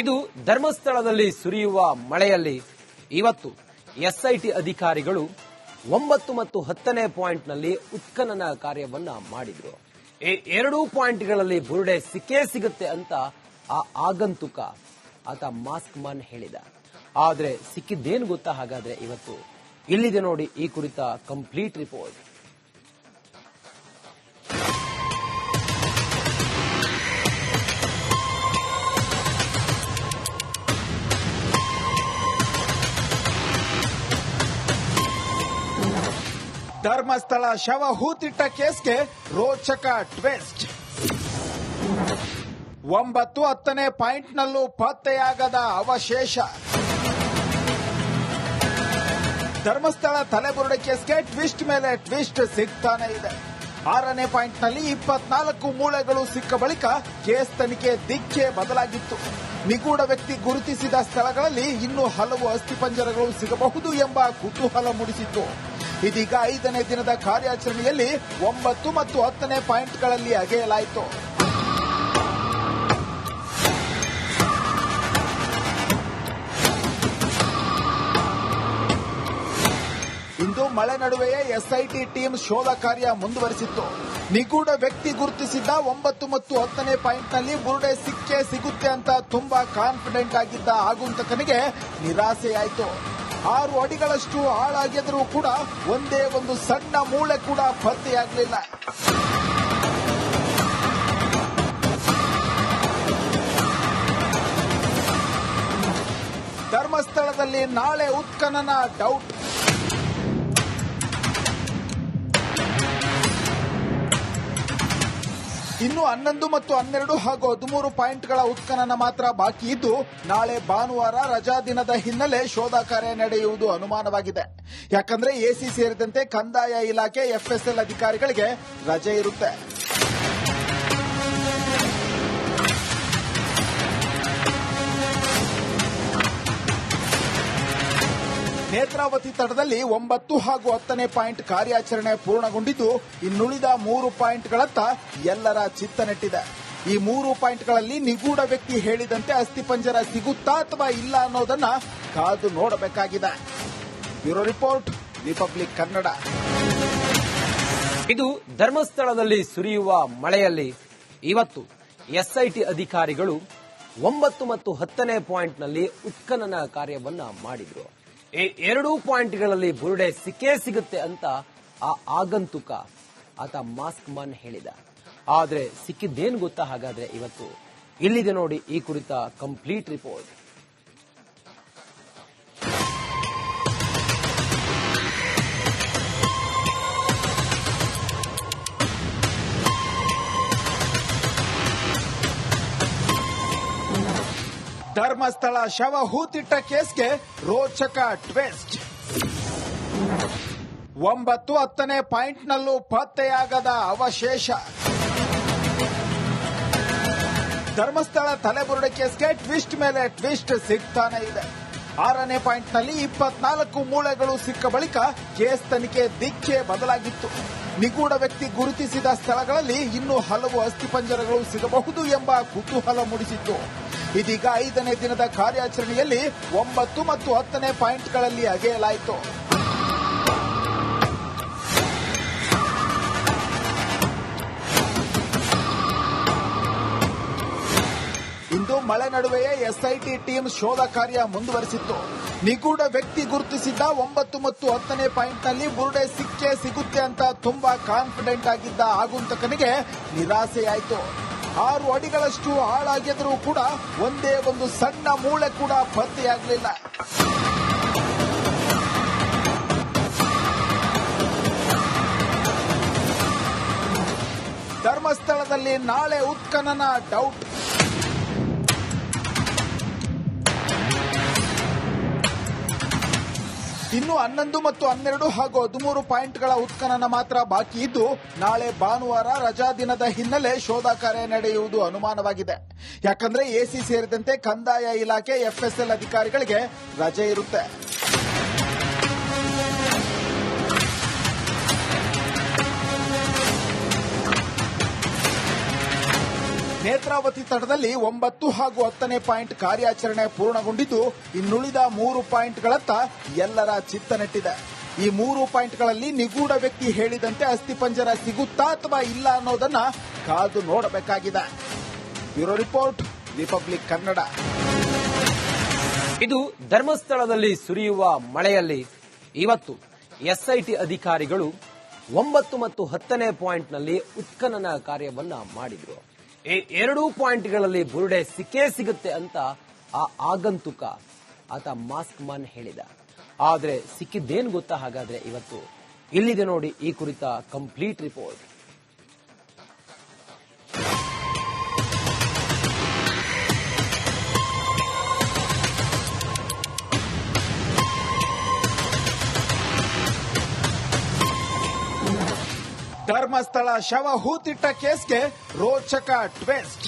ಇದು ಧರ್ಮಸ್ಥಳದಲ್ಲಿ ಸುರಿಯುವ ಮಳೆಯಲ್ಲಿ ಇವತ್ತು ಎಸ್ಐಟಿ ಅಧಿಕಾರಿಗಳು ಒಂಬತ್ತು ಮತ್ತು ಹತ್ತನೇ ಪಾಯಿಂಟ್ನಲ್ಲಿ ಉತ್ಖನನ ಕಾರ್ಯವನ್ನ ಮಾಡಿದ್ರು. ಈ ಎರಡೂ ಪಾಯಿಂಟ್ಗಳಲ್ಲಿ ಬುರುಡೆ ಸಿಕ್ಕೇ ಸಿಗುತ್ತೆ ಅಂತ ಆ ಆಗಂತುಕ ಆತ ಮಾಸ್ಕ್ ಮನ್ ಹೇಳಿದ. ಆದ್ರೆ ಸಿಕ್ಕಿದ್ದೇನು ಗೊತ್ತಾ? ಹಾಗಾದ್ರೆ ಇವತ್ತು ಇಲ್ಲಿದೆ ನೋಡಿ ಈ ಕುರಿತ ಕಂಪ್ಲೀಟ್ ರಿಪೋರ್ಟ್. ಧರ್ಮಸ್ಥಳ ಶವ ಹೂತಿಟ್ಟ ಕೇಸ್ಗೆ ರೋಚಕ ಟ್ವಿಸ್ಟ್. ಒಂಬತ್ತು ಹತ್ತನೇ ಪಾಯಿಂಟ್ನಲ್ಲೂ ಪತ್ತೆಯಾಗದ ಅವಶೇಷ. ಧರ್ಮಸ್ಥಳ ತಲೆಬುರುಡೆ ಕೇಸ್ಗೆ ಟ್ವಿಸ್ಟ್ ಮೇಲೆ ಟ್ವಿಸ್ಟ್ ಸಿಗ್ತಾನೆ ಇದೆ. ಆರನೇ ಪಾಯಿಂಟ್ನಲ್ಲಿ ಇಪ್ಪತ್ನಾಲ್ಕು ಮೂಳೆಗಳು ಸಿಕ್ಕ ಬಳಿಕ ಕೇಸ್ ತನಿಖೆ ದಿಕ್ಕೇ ಬದಲಾಗಿತ್ತು. ನಿಗೂಢ ವ್ಯಕ್ತಿ ಗುರುತಿಸಿದ ಸ್ಥಳಗಳಲ್ಲಿ ಇನ್ನೂ ಹಲವು ಅಸ್ಥಿಪಂಜರಗಳು ಸಿಗಬಹುದು ಎಂಬ ಕುತೂಹಲ ಮೂಡಿಸಿತ್ತು. ಇದೀಗ ಐದನೇ ದಿನದ ಕಾರ್ಯಾಚರಣೆಯಲ್ಲಿ ಒಂಬತ್ತು ಮತ್ತು ಹತ್ತನೇ ಪಾಯಿಂಟ್ಗಳಲ್ಲಿ ಅಗೆಯಲಾಯಿತು. ಮಳೆ ನಡುವೆಯೇ ಎಸ್ಐಟಿ ಟೀಮ್ ಶೋಧ ಕಾರ್ಯ ಮುಂದುವರೆಸಿತ್ತು. ನಿಗೂಢ ವ್ಯಕ್ತಿ ಗುರುತಿಸಿದ್ದ ಒಂಬತ್ತು ಮತ್ತು ಹತ್ತನೇ ಪಾಯಿಂಟ್ನಲ್ಲಿ ಬುರುಡೆ ಸಿಕ್ಕೇ ಸಿಗುತ್ತೆ ಅಂತ ತುಂಬಾ ಕಾನ್ಫಿಡೆಂಟ್ ಆಗಿದ್ದ ಆಗುಂತಕನಿಗೆ ನಿರಾಸೆಯಾಯಿತು. ಆರು ಅಡಿಗಳಷ್ಟು ಹಾಳಾಗಿದ್ರೂ ಕೂಡ ಒಂದೇ ಒಂದು ಸಣ್ಣ ಮೂಳೆ ಕೂಡ ಪತ್ತೆಯಾಗಲಿಲ್ಲ. ಧರ್ಮಸ್ಥಳದಲ್ಲಿ ನಾಳೆ ಉತ್ಖನನ ಡೌಟ್ ಇನ್ನು ಹನ್ನೊಂದು ಮತ್ತು ಹನ್ನೆರಡು ಹಾಗೂ ಹದಿಮೂರು ಪಾಯಿಂಟ್ಗಳ ಉತ್ಖನನ ಮಾತ್ರ ಬಾಕಿ ಇದ್ದು, ನಾಳೆ ಭಾನುವಾರ ರಜಾ ದಿನದ ಹಿನ್ನೆಲೆ ಶೋಧ ಕಾರ್ಯ ನಡೆಯುವುದು ಅನುಮಾನವಾಗಿದೆ. ಯಾಕಂದ್ರೆ ಎಸಿ ಸೇರಿದಂತೆ ಕಂದಾಯ ಇಲಾಖೆ, ಎಫ್ಎಸ್ಎಲ್ ಅಧಿಕಾರಿಗಳಿಗೆ ರಜೆ ಇರುತ್ತೆ. ನೇತ್ರಾವತಿ ತಟದಲ್ಲಿ ಒಂಬತ್ತು ಹಾಗೂ ಹತ್ತನೇ ಪಾಯಿಂಟ್ ಕಾರ್ಯಾಚರಣೆ ಪೂರ್ಣಗೊಂಡಿದ್ದು, ಇನ್ನುಳಿದ ಮೂರು ಪಾಯಿಂಟ್ಗಳತ್ತ ಎಲ್ಲರ ಚಿತ್ತ ನೆಟ್ಟಿದೆ ಈ ಮೂರು ಪಾಯಿಂಟ್ಗಳಲ್ಲಿ ನಿಗೂಢ ವ್ಯಕ್ತಿ ಹೇಳಿದಂತೆ ಅಸ್ಥಿಪಂಜರ ಸಿಗುತ್ತಾ ಅಥವಾ ಇಲ್ಲ ಅನ್ನೋದನ್ನ ಕಾದು ನೋಡಬೇಕಾಗಿದೆ. Bureau report, republic Kannada. ಇದು ಧರ್ಮಸ್ಥಳದಲ್ಲಿ ಸುರಿಯುವ ಮಳೆಯಲ್ಲಿ. ಇವತ್ತು ಎಸ್ಐಟಿ ಅಧಿಕಾರಿಗಳು ಒಂಬತ್ತು ಮತ್ತು ಹತ್ತನೇ ಪಾಯಿಂಟ್ನಲ್ಲಿ ಉತ್ಖನನ ಕಾರ್ಯವನ್ನು ಮಾಡಿದ್ರು. ಈ ಎರಡೂ ಪಾಯಿಂಟ್ಗಳಲ್ಲಿ ಬುರುಡೆ ಸಿಕ್ಕೇ ಸಿಗುತ್ತೆ ಅಂತ ಆ ಆಗಂತುಕ ಆತ ಮಾಸ್ಕ್ ಮನ್ ಹೇಳಿದ. ಆದ್ರೆ ಸಿಕ್ಕಿದ್ದೇನು ಗೊತ್ತಾ? ಹಾಗಾದ್ರೆ ಇವತ್ತು ಇಲ್ಲಿದೆ ನೋಡಿ ಈ ಕುರಿತ ಕಂಪ್ಲೀಟ್ ರಿಪೋರ್ಟ್. ಧರ್ಮಸ್ಥಳ ಶವ ಹೂತಿಟ್ಟ ಕೇಸ್ಗೆ ರೋಚಕ ಟ್ವಿಸ್ಟ್. ಒಂಬತ್ತು ಹತ್ತನೇ ಪಾಯಿಂಟ್ನಲ್ಲೂ ಪತ್ತೆಯಾಗದ ಅವಶೇಷ. ಧರ್ಮಸ್ಥಳ ತಲೆಬುರುಡೆ ಕೇಸ್ಗೆ ಟ್ವಿಸ್ಟ್ ಮೇಲೆ ಟ್ವಿಸ್ಟ್ ಸಿಗ್ತಾನೆ ಇದೆ. ಆರನೇ ಪಾಯಿಂಟ್ನಲ್ಲಿ ಇಪ್ಪತ್ನಾಲ್ಕು ಮೂಳೆಗಳು ಸಿಕ್ಕ ಬಳಿಕ ಕೇಸ್ ತನಿಖೆ ದಿಕ್ಕೇ ಬದಲಾಗಿತ್ತು. ನಿಗೂಢ ವ್ಯಕ್ತಿ ಗುರುತಿಸಿದ ಸ್ಥಳಗಳಲ್ಲಿ ಇನ್ನೂ ಹಲವು ಅಸ್ಥಿಪಂಜರಗಳು ಸಿಗಬಹುದು ಎಂಬ ಕುತೂಹಲ ಮೂಡಿಸಿತ್ತು. ಇದೀಗ ಐದನೇ ದಿನದ ಕಾರ್ಯಾಚರಣೆಯಲ್ಲಿ ಒಂಬತ್ತು ಮತ್ತು ಹತ್ತನೇ ಪಾಯಿಂಟ್ಗಳಲ್ಲಿ ಅಗೆಯಲಾಯಿತು. ಇಂದು ಮಳೆ ನಡುವೆಯೇ ಎಸ್ಐಟಿ ಟೀಮ್ ಶೋಧ ಕಾರ್ಯ ಮುಂದುವರೆಸಿತ್ತು. ನಿಗೂಢ ವ್ಯಕ್ತಿ ಗುರುತಿಸಿದ್ದ ಒಂಬತ್ತು ಮತ್ತು ಹತ್ತನೇ ಪಾಯಿಂಟ್ನಲ್ಲಿ ಬುರುಡೆ ಸಿಕ್ಕೇ ಸಿಗುತ್ತೆ ಅಂತ ತುಂಬಾ ಕಾನ್ಫಿಡೆಂಟ್ ಆಗಿದ್ದ ಆಗುಂತಕನಿಗೆ ನಿರಾಸೆಯಾಯಿತು. ಆರು ಅಡಿಗಳಷ್ಟು ಹಾಳಾಗಿದ್ರೂ ಕೂಡ ಒಂದೇ ಒಂದು ಸಣ್ಣ ಮೂಳೆ ಕೂಡ ಪತ್ತೆಯಾಗಲಿಲ್ಲ. ಧರ್ಮಸ್ಥಳದಲ್ಲಿ ನಾಳೆ ಉತ್ಖನನ ಡೌಟ್ ಇನ್ನು ಹನ್ನೊಂದು ಮತ್ತು ಹನ್ನೆರಡು ಹಾಗೂ ಹದಿಮೂರು ಪಾಯಿಂಟ್ಗಳ ಉತ್ಖನನ ಮಾತ್ರ ಬಾಕಿ ಇದ್ದು, ನಾಳೆ ಭಾನುವಾರ ರಜಾ ದಿನದ ಹಿನ್ನೆಲೆ ಶೋಧ ಕಾರ್ಯ ನಡೆಯುವುದು ಅನುಮಾನವಾಗಿದೆ. ಯಾಕಂದ್ರೆ ಎಸಿ ಸೇರಿದಂತೆ ಕಂದಾಯ ಇಲಾಖೆ ಎಫ್ಎಸ್ಎಲ್ ಅಧಿಕಾರಿಗಳಿಗೆ ರಜೆ ಇರುತ್ತೆ. ನೇತ್ರಾವತಿ ತಟದಲ್ಲಿ ಒಂಬತ್ತು ಹಾಗೂ ಹತ್ತನೇ ಪಾಯಿಂಟ್ ಕಾರ್ಯಾಚರಣೆ ಪೂರ್ಣಗೊಂಡಿದ್ದು, ಇನ್ನುಳಿದ ಮೂರು ಪಾಯಿಂಟ್ಗಳತ್ತ ಎಲ್ಲರ ಚಿತ್ತ ನೆಟ್ಟಿದೆ ಈ ಮೂರು ಪಾಯಿಂಟ್ಗಳಲ್ಲಿ ನಿಗೂಢ ವ್ಯಕ್ತಿ ಹೇಳಿದಂತೆ ಅಸ್ಥಿಪಂಜರ ಸಿಗುತ್ತಾ ಅಥವಾ ಇಲ್ಲ ಅನ್ನೋದನ್ನ ಕಾದು ನೋಡಬೇಕಾಗಿದೆ. Bureau report, republic Kannada. ಇದು ಧರ್ಮಸ್ಥಳದಲ್ಲಿ ಸುರಿಯುವ ಮಳೆಯಲ್ಲಿ. ಇವತ್ತು ಎಸ್ಐಟಿ ಅಧಿಕಾರಿಗಳು ಒಂಬತ್ತು ಮತ್ತು ಹತ್ತನೇ ಪಾಯಿಂಟ್ನಲ್ಲಿ ಉತ್ಖನನ ಕಾರ್ಯವನ್ನು ಮಾಡಿದ್ರು. ಈ ಎರಡೂ ಪಾಯಿಂಟ್ಗಳಲ್ಲಿ ಬುರುಡೆ ಸಿಕ್ಕೇ ಸಿಗುತ್ತೆ ಅಂತ ಆ ಆಗಂತುಕ ಆತ ಮಾಸ್ಕ್ ಮನ್ ಹೇಳಿದ. ಆದ್ರೆ ಸಿಕ್ಕಿದ್ದೇನು ಗೊತ್ತಾ? ಹಾಗಾದ್ರೆ ಇವತ್ತು ಇಲ್ಲಿದೆ ನೋಡಿ ಈ ಕುರಿತ ಕಂಪ್ಲೀಟ್ ರಿಪೋರ್ಟ್. ಧರ್ಮಸ್ಥಳ ಶವ ಹೂತಿಟ್ಟ ಕೇಸ್ಗೆ ರೋಚಕ ಟ್ವಿಸ್ಟ್.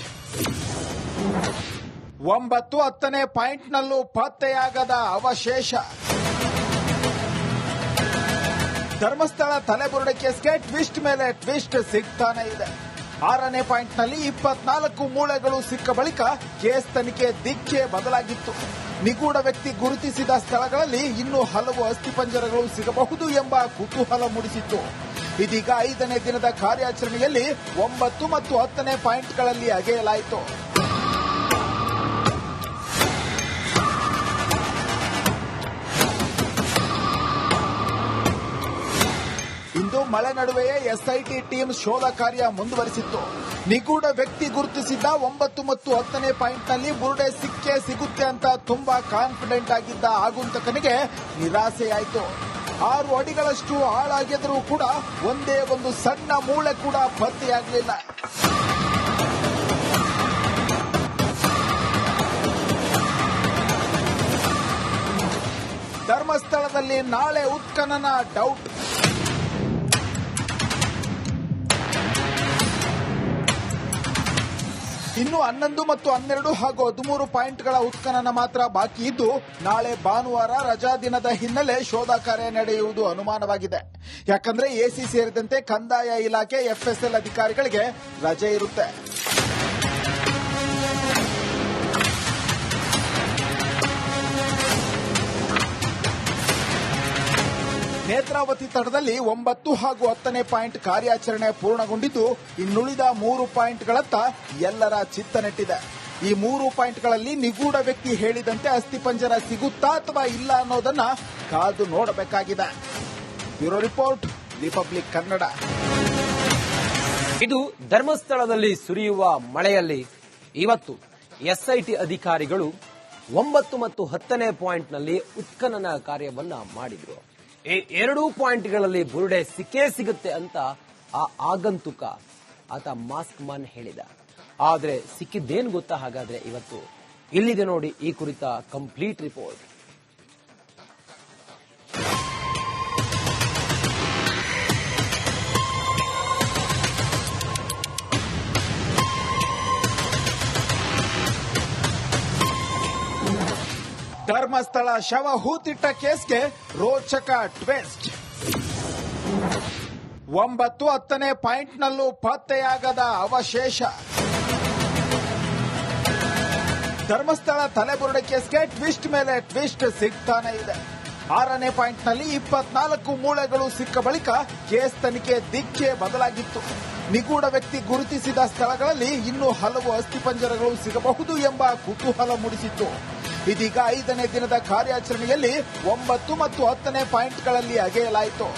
ಒಂಬತ್ತು ಹತ್ತನೇ ಪಾಯಿಂಟ್ನಲ್ಲೂ ಪತ್ತೆಯಾಗದ ಅವಶೇಷ. ಧರ್ಮಸ್ಥಳ ತಲೆಬುರುಡೆ ಕೇಸ್ಗೆ ಟ್ವಿಸ್ಟ್ ಮೇಲೆ ಟ್ವಿಸ್ಟ್ ಸಿಗ್ತಾನೆ ಇದೆ. ಆರನೇ ಪಾಯಿಂಟ್ನಲ್ಲಿ ಇಪ್ಪತ್ನಾಲ್ಕು ಮೂಳೆಗಳು ಸಿಕ್ಕ ಬಳಿಕ ಕೇಸ್ ತನಿಖೆ ದಿಕ್ಕೇ ಬದಲಾಗಿತ್ತು. ನಿಗೂಢ ವ್ಯಕ್ತಿ ಗುರುತಿಸಿದ ಸ್ಥಳಗಳಲ್ಲಿ ಇನ್ನೂ ಹಲವು ಅಸ್ಥಿಪಂಜರಗಳು ಸಿಗಬಹುದು ಎಂಬ ಕುತೂಹಲ ಮೂಡಿಸಿತ್ತು. ಇದೀಗ ಐದನೇ ದಿನದ ಕಾರ್ಯಾಚರಣೆಯಲ್ಲಿ ಒಂಬತ್ತು ಮತ್ತು ಹತ್ತನೇ ಪಾಯಿಂಟ್ಗಳಲ್ಲಿ ಅಗೆಯಲಾಯಿತು. ಇಂದು ಮಳೆ ನಡುವೆಯೇ ಎಸ್ಐಟಿ ಟೀಮ್ ಶೋಧ ಕಾರ್ಯ ಮುಂದುವರಿಸಿತ್ತು. ನಿಗೂಢ ವ್ಯಕ್ತಿ ಗುರುತಿಸಿದ್ದ ಒಂಬತ್ತು ಮತ್ತು ಹತ್ತನೇ ಪಾಯಿಂಟ್ನಲ್ಲಿ ಬುರುಡೆ ಸಿಕ್ಕೇ ಸಿಗುತ್ತೆ ಅಂತ ತುಂಬಾ ಕಾನ್ಫಿಡೆಂಟ್ ಆಗಿದ್ದ ಆಗುಂತಕನಿಗೆ ನಿರಾಸೆಯಾಯಿತು. ಆರು ಅಡಿಗಳಷ್ಟು ಹಾಳಾಗಿದ್ರೂ ಕೂಡ ಒಂದೇ ಒಂದು ಸಣ್ಣ ಮೂಳೆ ಕೂಡ ಪತ್ತೆಯಾಗಲಿಲ್ಲ. ಧರ್ಮಸ್ಥಳದಲ್ಲಿ ನಾಳೆ ಉತ್ಖನನ ಡೌಟ್ ಇನ್ನು ಹನ್ನೊಂದು ಮತ್ತು ಹನ್ನೆರಡು ಹಾಗೂ ಹದಿಮೂರು ಪಾಯಿಂಟ್ಗಳ ಉತ್ಖನನ ಮಾತ್ರ ಬಾಕಿ ಇದ್ದು, ನಾಳೆ ಭಾನುವಾರ ರಜಾ ದಿನದ ಹಿನ್ನೆಲೆ ಶೋಧ ಕಾರ್ಯ ನಡೆಯುವುದು ಅನುಮಾನವಾಗಿದೆ. ಯಾಕಂದ್ರೆ ಎಸಿ ಸೇರಿದಂತೆ ಕಂದಾಯ ಇಲಾಖೆ ಎಫ್ಎಸ್ಎಲ್ ಅಧಿಕಾರಿಗಳಿಗೆ ರಜೆ ಇರುತ್ತೆ. ನೇತ್ರಾವತಿ ತಟದಲ್ಲಿ ಒಂಬತ್ತು ಹಾಗೂ ಹತ್ತನೇ ಪಾಯಿಂಟ್ ಕಾರ್ಯಾಚರಣೆ ಪೂರ್ಣಗೊಂಡಿದ್ದು, ಇನ್ನುಳಿದ ಮೂರು ಪಾಯಿಂಟ್ಗಳತ್ತ ಎಲ್ಲರ ಚಿತ್ತ ನೆಟ್ಟಿದೆ ಈ ಮೂರು ಪಾಯಿಂಟ್ಗಳಲ್ಲಿ ನಿಗೂಢ ವ್ಯಕ್ತಿ ಹೇಳಿದಂತೆ ಅಸ್ಥಿಪಂಜರ ಸಿಗುತ್ತಾ ಅಥವಾ ಇಲ್ಲ ಅನ್ನೋದನ್ನ ಕಾದು ನೋಡಬೇಕಾಗಿದೆ. Bureau report, republic Kannada. ಇದು ಧರ್ಮಸ್ಥಳದಲ್ಲಿ ಸುರಿಯುವ ಮಳೆಯಲ್ಲಿ. ಇವತ್ತು ಎಸ್ಐಟಿ ಅಧಿಕಾರಿಗಳು ಒಂಬತ್ತು ಮತ್ತು ಹತ್ತನೇ ಪಾಯಿಂಟ್ನಲ್ಲಿ ಉತ್ಖನನ ಕಾರ್ಯವನ್ನ ಮಾಡಿದ್ರು. ಈ ಎರಡೂ ಪಾಯಿಂಟ್ಗಳಲ್ಲಿ ಬುರುಡೆ ಸಿಕ್ಕೇ ಸಿಗುತ್ತೆ ಅಂತ ಆ ಆಗಂತುಕ ಆತ ಮಾಸ್ಕ್ ಮನ್ ಹೇಳಿದ. ಆದ್ರೆ ಸಿಕ್ಕಿದ್ದೇನು ಗೊತ್ತಾ? ಹಾಗಾದ್ರೆ ಇವತ್ತು ಇಲ್ಲಿದೆ ನೋಡಿ ಈ ಕುರಿತ ಕಂಪ್ಲೀಟ್ ರಿಪೋರ್ಟ್. ಧರ್ಮಸ್ಥಳ ಶವ ಹೂತಿಟ್ಟ ಕೇಸ್ಗೆ ರೋಚಕ ಟ್ವಿಸ್ಟ್. ಒಂಬತ್ತು ಹತ್ತನೇ ಪಾಯಿಂಟ್ನಲ್ಲೂ ಪತ್ತೆಯಾಗದ ಅವಶೇಷ. ಧರ್ಮಸ್ಥಳ ತಲೆಬುರುಡೆ ಕೇಸ್ಗೆ ಟ್ವಿಸ್ಟ್ ಮೇಲೆ ಟ್ವಿಸ್ಟ್ ಸಿಗ್ತಾನೆ ಇದೆ. ಆರನೇ ಪಾಯಿಂಟ್ನಲ್ಲಿ ಇಪ್ಪತ್ನಾಲ್ಕು ಮೂಳೆಗಳು ಸಿಕ್ಕ ಬಳಿಕ ಕೇಸ್ ತನಿಖೆ ದಿಕ್ಕೇ ಬದಲಾಗಿತ್ತು. ನಿಗೂಢ ವ್ಯಕ್ತಿ ಗುರುತಿಸಿದ ಸ್ಥಳಗಳಲ್ಲಿ ಇನ್ನೂ ಹಲವು ಅಸ್ಥಿಪಂಜರಗಳು ಸಿಗಬಹುದು ಎಂಬ ಕುತೂಹಲ ಮೂಡಿಸಿತ್ತು. ಇದೀಗ ಐದನೇ ದಿನದ ಕಾರ್ಯಾಚರಣೆಯಲ್ಲಿ ಒಂಬತ್ತು ಮತ್ತು ಹತ್ತನೇ ಪಾಯಿಂಟ್ಗಳಲ್ಲಿ ಅಗೆಯಲಾಯಿತು.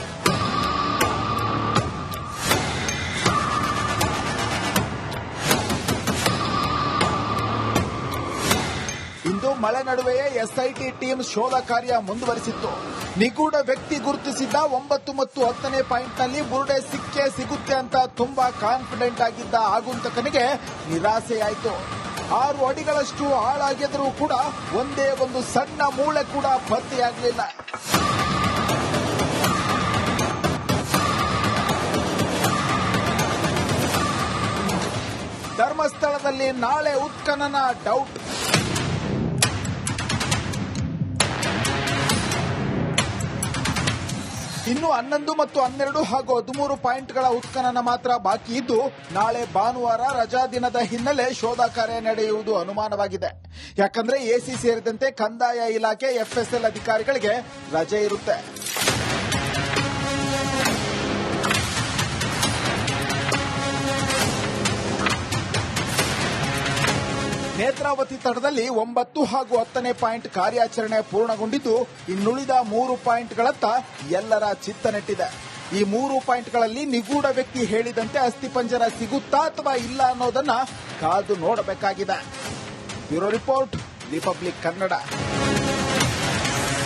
ಇಂದು ಮಳೆ ನಡುವೆಯೇ ಎಸ್ಐಟಿ ಟೀಮ್ ಶೋಧ ಕಾರ್ಯ ಮುಂದುವರಿಸಿತ್ತು. ನಿಗೂಢ ವ್ಯಕ್ತಿ ಗುರುತಿಸಿದ್ದ ಒಂಬತ್ತು ಮತ್ತು ಹತ್ತನೇ ಪಾಯಿಂಟ್ನಲ್ಲಿ ಬುರುಡೆ ಸಿಕ್ಕೇ ಸಿಗುತ್ತೆ ಅಂತ ತುಂಬಾ ಕಾನ್ಫಿಡೆಂಟ್ ಆಗಿದ್ದ ಆಗುಂತಕನಿಗೆ ನಿರಾಸೆಯಾಯಿತು. ಆರು ಅಡಿಗಳಷ್ಟು ಹಾಳಾಗಿದ್ರೂ ಕೂಡ ಒಂದೇ ಒಂದು ಸಣ್ಣ ಮೂಳೆ ಕೂಡ ಪತ್ತೆಯಾಗಲಿಲ್ಲ. ಧರ್ಮಸ್ಥಳದಲ್ಲಿ ನಾಳೆ ಉತ್ಖನನ ಡೌಟ್ ಇನ್ನು ಹನ್ನೊಂದು ಮತ್ತು ಹನ್ನೆರಡು ಹಾಗೂ ಹದಿಮೂರು ಪಾಯಿಂಟ್ಗಳ ಉತ್ಖನನ ಮಾತ್ರ ಬಾಕಿ ಇದ್ದು, ನಾಳೆ ಭಾನುವಾರ ರಜಾ ದಿನದ ಹಿನ್ನೆಲೆ ಶೋಧ ಕಾರ್ಯ ನಡೆಯುವುದು ಅನುಮಾನವಾಗಿದೆ. ಯಾಕಂದ್ರೆ ಎಸಿ ಸೇರಿದಂತೆ ಕಂದಾಯ ಇಲಾಖೆ, ಎಫ್ಎಸ್ಎಲ್ ಅಧಿಕಾರಿಗಳಿಗೆ ರಜೆ ಇರುತ್ತೆ. ನೇತ್ರಾವತಿ ತಟದಲ್ಲಿ ಒಂಬತ್ತು ಹಾಗೂ ಹತ್ತನೇ ಪಾಯಿಂಟ್ ಕಾರ್ಯಾಚರಣೆ ಪೂರ್ಣಗೊಂಡಿದ್ದು, ಇನ್ನುಳಿದ ಮೂರು ಪಾಯಿಂಟ್ಗಳತ್ತ ಎಲ್ಲರ ಚಿತ್ತ ನೆಟ್ಟಿದೆ ಈ ಮೂರು ಪಾಯಿಂಟ್ಗಳಲ್ಲಿ ನಿಗೂಢ ವ್ಯಕ್ತಿ ಹೇಳಿದಂತೆ ಅಸ್ಥಿಪಂಜರ ಸಿಗುತ್ತಾ ಅಥವಾ ಇಲ್ಲ ಅನ್ನೋದನ್ನ ಕಾದು ನೋಡಬೇಕಾಗಿದೆ. Bureau report, republic Kannada.